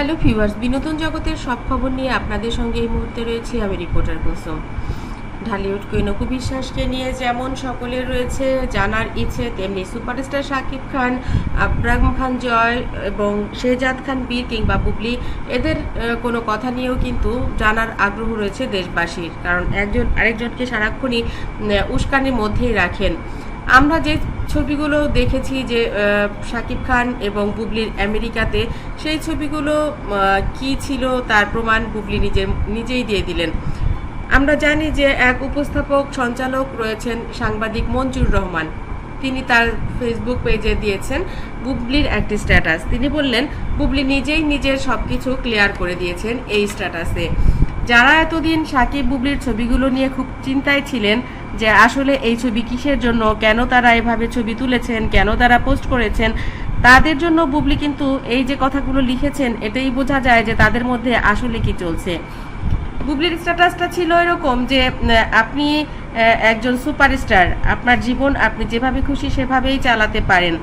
Hello viewers বিনোদন জগতের সব খবর নিয়ে আপনাদের সঙ্গে এই মুহূর্তে রয়েছে আমি রিপোর্টার কুসুম ঢালিউড কৈনকু বিশ্বাসকে নিয়ে যেমন সকলের রয়েছে, জানার ইচ্ছে, তেমনি সুপারস্টার শাকিব খান আব্রাম খান জয় এবং শেহজাদ খান, বীর কিংবা বুবলি, এদের কোনো কথা নিয়েও কিন্তু জানার আগ্রহ রয়েছে দেশবাসীর। কারণ একজন আরেকজনকে সারাক্ষণই উস্কানির মধ্যেই রাখেন। আমরা যে ছবিগুলো দেখেছি যে শাকিব খান এবং বুবলির আমেরিকাতে, সেই ছবিগুলো কি ছিল তার প্রমাণ বুবলি নিজে নিজেই দিয়ে দিলেন। আমরা জানি যে এক উপস্থাপক সঞ্চালক রয়েছেন সাংবাদিক মঞ্জুর রহমান। তিনি তার ফেসবুক পেজে দিয়েছেন বুবলির একটি স্ট্যাটাস তিনি বললেন, বুবলি নিজেই নিজের সব কিছু ক্লিয়ার করে দিয়েছেন এই স্ট্যাটাসে যারা এতদিন সাকিব বুবলির ছবিগুলো নিয়ে খুব চিন্তায় ছিলেন যে আসলে এই ছবি কিসের জন্য, কেন তারা এভাবে ছবি তুলেছেন, কেন তারা পোস্ট করেছেন, তাদের জন্য বুবলি কিন্তু এই যে কথাগুলো লিখেছেন, এটাই বোঝা যায় যে তাদের মধ্যে আসলে কি চলছে। বুবলির স্ট্যাটাসটা ছিল এরকম যে আপনি একজন সুপারস্টার, আপনার জীবন আপনি যেভাবে খুশি সেভাবেই চালাতে পারেন।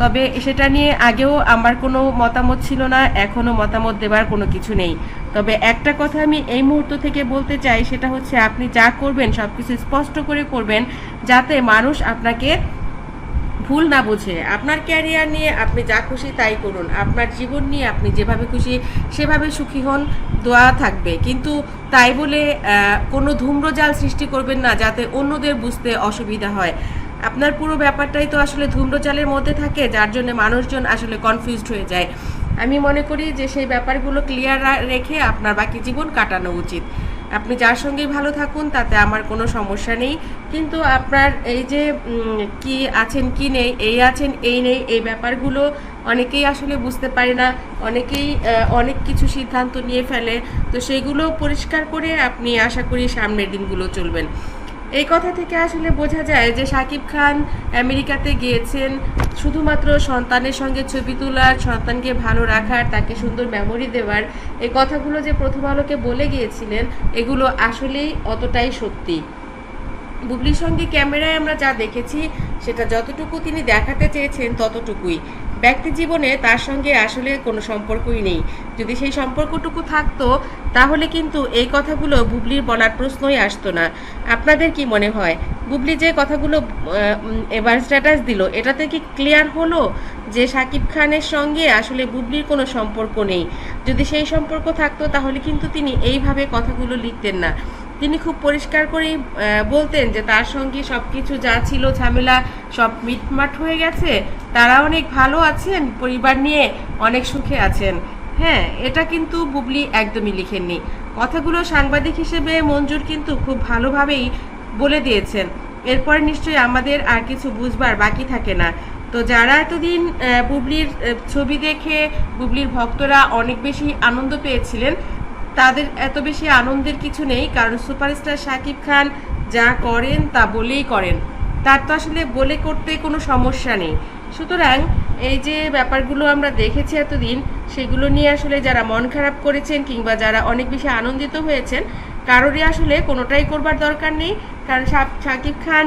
তবে সেটা নিয়ে আগেও আমার কোনো মতামত ছিল না, এখনও মতামত দেবার কোনো কিছু নেই। তবে একটা কথা আমি এই মুহূর্ত থেকে বলতে চাই, সেটা হচ্ছে আপনি যা করবেন সব কিছু স্পষ্ট করে করবেন, যাতে মানুষ আপনাকে ভুল না বোঝে। আপনার ক্যারিয়ার নিয়ে আপনি যা খুশি তাই করুন। আপনার জীবন নিয়ে আপনি যেভাবে খুশি, সেভাবে সুখী হন, দোয়া থাকবে। কিন্তু তাই বলে কোনো ধূম্রজাল সৃষ্টি করবেন না, যাতে অন্যদের বুঝতে অসুবিধা হয়। আপনার পুরো ব্যাপারটাই তো আসলে ধূম্রজালের মধ্যে থাকে, যার জন্য মানুষজন আসলে কনফিউজড হয়ে যায়। আমি মনে করি যে সেই ব্যাপারগুলো ক্লিয়ার রেখে আপনার বাকি জীবন কাটানো উচিত। আপনি যার সঙ্গেই ভালো থাকুন, তাতে আমার কোনো সমস্যা নেই। কিন্তু আপনার এই যে কি আছেন, কি নেই, এই আছেন, এই নেই, এই ব্যাপারগুলো অনেকেই আসলে বুঝতে পারে না। অনেকেই অনেক কিছু সিদ্ধান্ত নিয়ে ফেলে। তো সেইগুলো পরিষ্কার করে আপনি আশা করি সামনের দিনগুলো চলবেন। এই কথা থেকে আসলে বোঝা যায় যে শাকিব খান আমেরিকাতে গিয়েছেন শুধুমাত্র সন্তানের সঙ্গে ছবি তোলার, সন্তানকে ভালো রাখার, তাকে সুন্দর মেমোরি দেওয়ার, এই কথাগুলো যে প্রথম আলোকে বলে গিয়েছিলেন, এগুলো আসলেই অতটাই সত্যি। বুবলির সঙ্গে ক্যামেরায় আমরা যা দেখেছি, সেটা যতটুকু তিনি দেখাতে চেয়েছেন ততটুকুই। ব্যক্তি জীবনে তার সঙ্গে আসলে কোনো সম্পর্কই নেই। যদি সেই সম্পর্কটুকু থাকতো, তাহলে কিন্তু এই কথাগুলো বুবলির বলার প্রশ্নই আসতো না। আপনাদের কি মনে হয়? বুবলি যে কথাগুলো এবার স্ট্যাটাস দিল, এটাতে কি ক্লিয়ার হলো যে সাকিব খানের সঙ্গে আসলে বুবলির কোনো সম্পর্ক নেই? যদি সেই সম্পর্ক থাকতো, তাহলে কিন্তু তিনি এইভাবে কথাগুলো লিখতেন না। তিনি খুব পরিষ্কার করেই বলতেন যে তার সঙ্গে সব কিছু যা ছিল ঝামেলা সব মিটমাট হয়ে গেছে, তারা অনেক ভালো আছেন, পরিবার নিয়ে অনেক সুখে আছেন। হ্যাঁ এটা কিন্তু বুবলি একদমই লিখেননি। কথাগুলো সাংবাদিক হিসেবে মঞ্জুর কিন্তু খুব ভালোভাবেই বলে দিয়েছেন। এরপর নিশ্চয়ই আমাদের আর কিছু বুঝবার বাকি থাকে না। তো যারা এতদিন বুবলির ছবি দেখে বুবলির ভক্তরা অনেক বেশি আনন্দ পেয়েছিলেন তাদের এত বেশি আনন্দের কিছু নেই, কারণ সুপারস্টার শাকিব খান যা করেন তা বলেই করেন। তার তো আসলে বলে করতে কোনো সমস্যা নেই। সুতরাং এই যে ব্যাপারগুলো আমরা দেখেছি এতদিন, সেগুলো নিয়ে আসলে যারা মন খারাপ করেছেন কিংবা যারা অনেক বেশি আনন্দিত হয়েছেন, কারোরই আসলে কোনোটাই করবার দরকার নেই। কারণ শাকিব খান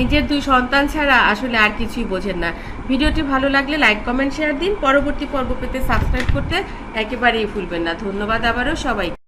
নিজের দুই সন্তান ছাড়া আসলে আর কিছুই বোঝেন না। ভিডিওটি ভালো লাগলে লাইক কমেন্ট শেয়ার দিন। পরবর্তী পর্ব পেতে সাবস্ক্রাইব করতে একেবারেই ভুলবেন না। ধন্যবাদ আবারও সবাইকে।